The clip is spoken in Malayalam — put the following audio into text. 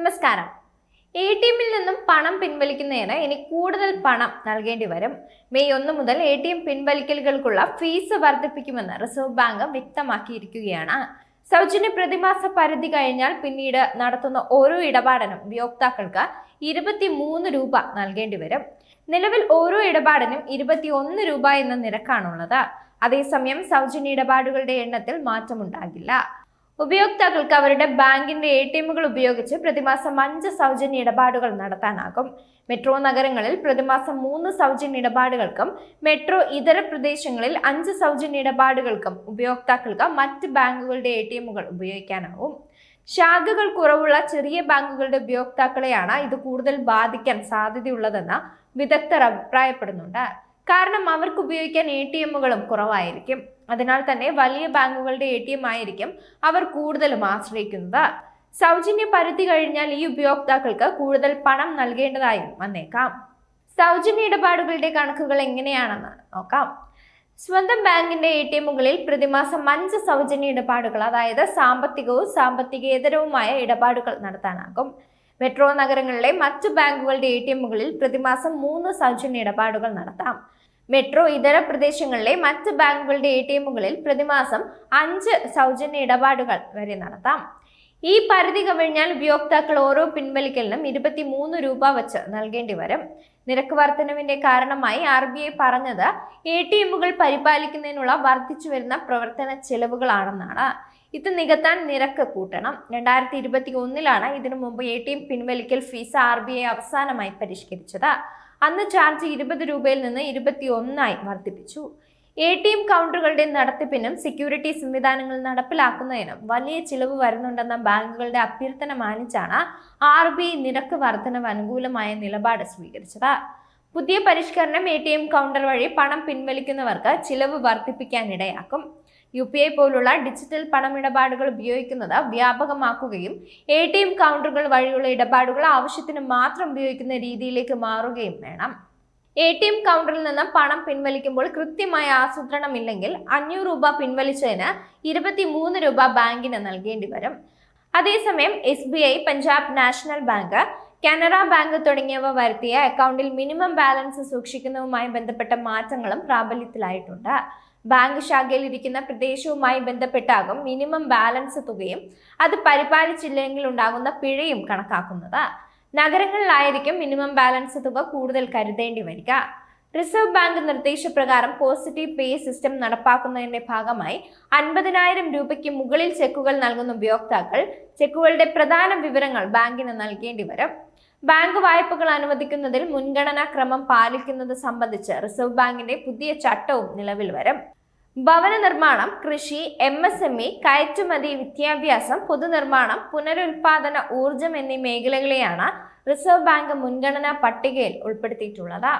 നമസ്കാരം. എ ടി എമ്മിൽ നിന്നും പണം പിൻവലിക്കുന്നതിന് ഇനി കൂടുതൽ പണം നൽകേണ്ടി വരും. മെയ് ഒന്ന് മുതൽ എ ടി എം പിൻവലിക്കലുകൾക്കുള്ള ഫീസ് വർദ്ധിപ്പിക്കുമെന്ന് റിസർവ് ബാങ്ക് വ്യക്തമാക്കിയിരിക്കുകയാണ്. സൗജന്യ പ്രതിമാസ പരിധി കഴിഞ്ഞാൽ പിന്നീട് നടത്തുന്ന ഓരോ ഇടപാടിനും ഉപയോക്താക്കൾക്ക് ഇരുപത്തി മൂന്ന് രൂപ നൽകേണ്ടി വരും. നിലവിൽ ഓരോ ഇടപാടിനും ഇരുപത്തി ഒന്ന് രൂപ എന്ന നിരക്കാണുള്ളത്. അതേസമയം സൗജന്യ ഇടപാടുകളുടെ എണ്ണത്തിൽ മാറ്റമുണ്ടാകില്ല. ഉപയോക്താക്കൾക്ക് അവരുടെ ബാങ്കിന്റെ എ ടി എമ്മുകൾ ഉപയോഗിച്ച് പ്രതിമാസം അഞ്ച് സൗജന്യ ഇടപാടുകൾ നടത്താനാകും. മെട്രോ നഗരങ്ങളിൽ പ്രതിമാസം മൂന്ന് സൗജന്യ ഇടപാടുകൾക്കും മെട്രോ ഇതര പ്രദേശങ്ങളിൽ അഞ്ച് സൗജന്യ ഇടപാടുകൾക്കും ഉപയോക്താക്കൾക്ക് മറ്റ് ബാങ്കുകളുടെ എ ടി എമ്മുകൾ ഉപയോഗിക്കാനാവും ശാഖകൾ കുറവുള്ള ചെറിയ ബാങ്കുകളുടെ ഉപയോക്താക്കളെയാണ് ഇത് കൂടുതൽ ബാധിക്കാൻ സാധ്യതയുള്ളതെന്ന് വിദഗ്ധർ അഭിപ്രായപ്പെടുന്നുണ്ട്. കാരണം അവർക്ക് ഉപയോഗിക്കാൻ എ ടി എമ്മുകളും കുറവായിരിക്കും. അതിനാൽ തന്നെ വലിയ ബാങ്കുകളുടെ എ ടി എം ആയിരിക്കും അവർ കൂടുതലും ആശ്രയിക്കുന്നത്. സൗജന്യ പരിധി കഴിഞ്ഞാൽ ഈ ഉപയോക്താക്കൾക്ക് കൂടുതൽ പണം നൽകേണ്ടതായും വന്നേക്കാം. സൗജന്യ ഇടപാടുകളുടെ കണക്കുകൾ എങ്ങനെയാണെന്ന് നോക്കാം. സ്വന്തം ബാങ്കിന്റെ എ ടി എമ്മുകളിൽ പ്രതിമാസം അഞ്ച് സൗജന്യ ഇടപാടുകൾ അതായത് സാമ്പത്തികവും സാമ്പത്തികേതരവുമായ ഇടപാടുകൾ നടത്താനാകും. മെട്രോ നഗരങ്ങളിലെ മറ്റു ബാങ്കുകളുടെ എ ടി എമ്മുകളിൽ പ്രതിമാസം മൂന്ന് സൗജന്യ ഇടപാടുകൾ നടത്താം. മെട്രോ ഇതര പ്രദേശങ്ങളിലെ മറ്റ് ബാങ്കുകളുടെ എ ടി എമ്മുകളിൽ പ്രതിമാസം അഞ്ച് സൗജന്യ ഇടപാടുകൾ വരെ നടത്താം. ഈ പരിധി കവിഞ്ഞാൽ ഉപയോക്താക്കൾ ഓരോ പിൻവലിക്കലിനും ഇരുപത്തി മൂന്ന് രൂപ വച്ച് നൽകേണ്ടി വരും. നിരക്ക് വർധനവിന്റെ കാരണമായി ആർ ബി ഐ പറഞ്ഞത് എ ടി എമ്മുകൾ പരിപാലിക്കുന്നതിനുള്ള വർദ്ധിച്ചു വരുന്ന പ്രവർത്തന ചെലവുകളാണെന്നാണ്. ഇത് നികത്താൻ നിരക്ക് കൂട്ടണം. രണ്ടായിരത്തി ഇരുപത്തി ഒന്നിലാണ് ഇതിനു മുമ്പ് എ ടി എം പിൻവലിക്കൽ ഫീസ് ആർ ബി ഐ അവസാനമായി പരിഷ്കരിച്ചത്. അന്ന് ചാർജ് ഇരുപത് രൂപയിൽ നിന്ന് ഇരുപത്തി ഒന്നായി വർദ്ധിപ്പിച്ചു. എ ടി എം കൗണ്ടറുകളുടെ നടത്തിപ്പിനും സെക്യൂരിറ്റി സംവിധാനങ്ങൾ നടപ്പിലാക്കുന്നതിനും വലിയ ചിലവ് വരുന്നുണ്ടെന്ന ബാങ്കുകളുടെ അഭ്യർത്ഥന മാനിച്ചാണ് ആർ ബി ഐ നിരക്ക് വർധനവ് അനുകൂലമായ നിലപാട് സ്വീകരിച്ചത്. പുതിയ പരിഷ്കരണം എ ടി എം കൗണ്ടർ വഴി പണം പിൻവലിക്കുന്നവർക്ക് ചിലവ് വർദ്ധിപ്പിക്കാനിടയാക്കും. യു പി ഐ പോലുള്ള ഡിജിറ്റൽ പണമിടപാടുകൾ ഉപയോഗിക്കുന്നത് വ്യാപകമാക്കുകയും എ ടി എം കൗണ്ടറുകൾ വഴിയുള്ള ഇടപാടുകൾ ആവശ്യത്തിന് മാത്രം ഉപയോഗിക്കുന്ന രീതിയിലേക്ക് മാറുകയും വേണം. എ ടി എം കൗണ്ടറിൽ നിന്ന് പണം പിൻവലിക്കുമ്പോൾ കൃത്യമായ ആസൂത്രണമില്ലെങ്കിൽ അഞ്ഞൂറ് രൂപ പിൻവലിച്ചതിന് ഇരുപത്തി മൂന്ന് രൂപ ബാങ്കിന് നൽകേണ്ടി വരും. അതേസമയം S B I Punjab national bank Canara bank തുടങ്ങിയവ വരുത്തിയ അക്കൗണ്ടിൽ മിനിമം ബാലൻസ് സൂക്ഷിക്കുന്നതുമായി ബന്ധപ്പെട്ട മാറ്റങ്ങളും പ്രാബല്യത്തിലായിട്ടുണ്ട്. ബാങ്ക് ശാഖയിൽ ഇരിക്കുന്ന പ്രദേശവുമായി ബന്ധപ്പെട്ടാകും മിനിമം ബാലൻസ് തുകയും അത് പരിപാലിച്ചില്ലെങ്കിൽ ഉണ്ടാകുന്ന പിഴയും കണക്കാക്കുന്നത്. നഗരങ്ങളിലായിരിക്കും മിനിമം ബാലൻസ് തുക കൂടുതൽ കരുതേണ്ടി വരിക. റിസർവ് ബാങ്ക് നിർദ്ദേശപ്രകാരം പോസിറ്റീവ് പേ സിസ്റ്റം നടപ്പാക്കുന്നതിന്റെ ഭാഗമായി അൻപതിനായിരം രൂപയ്ക്ക് മുകളിൽ ചെക്കുകൾ നൽകുന്ന ഉപയോക്താക്കൾ ചെക്കുകളുടെ പ്രധാന വിവരങ്ങൾ ബാങ്കിന് നൽകേണ്ടി വരും. ബാങ്ക് വായ്പകൾ അനുവദിക്കുന്നതിൽ മുൻഗണനാ ക്രമം പാലിക്കുന്നത് സംബന്ധിച്ച് റിസർവ് ബാങ്കിന്റെ പുതിയ ചട്ടവും നിലവിൽ വരും. ഭവന നിർമ്മാണം കൃഷി എം എസ് എം ഇ കയറ്റുമതി വിദ്യാഭ്യാസം പൊതുനിർമ്മാണം പുനരുൽപാദന ഊർജം എന്നീ മേഖലകളെയാണ് റിസർവ് ബാങ്ക് മുൻഗണനാ പട്ടികയിൽ ഉൾപ്പെടുത്തിയിട്ടുള്ളത്.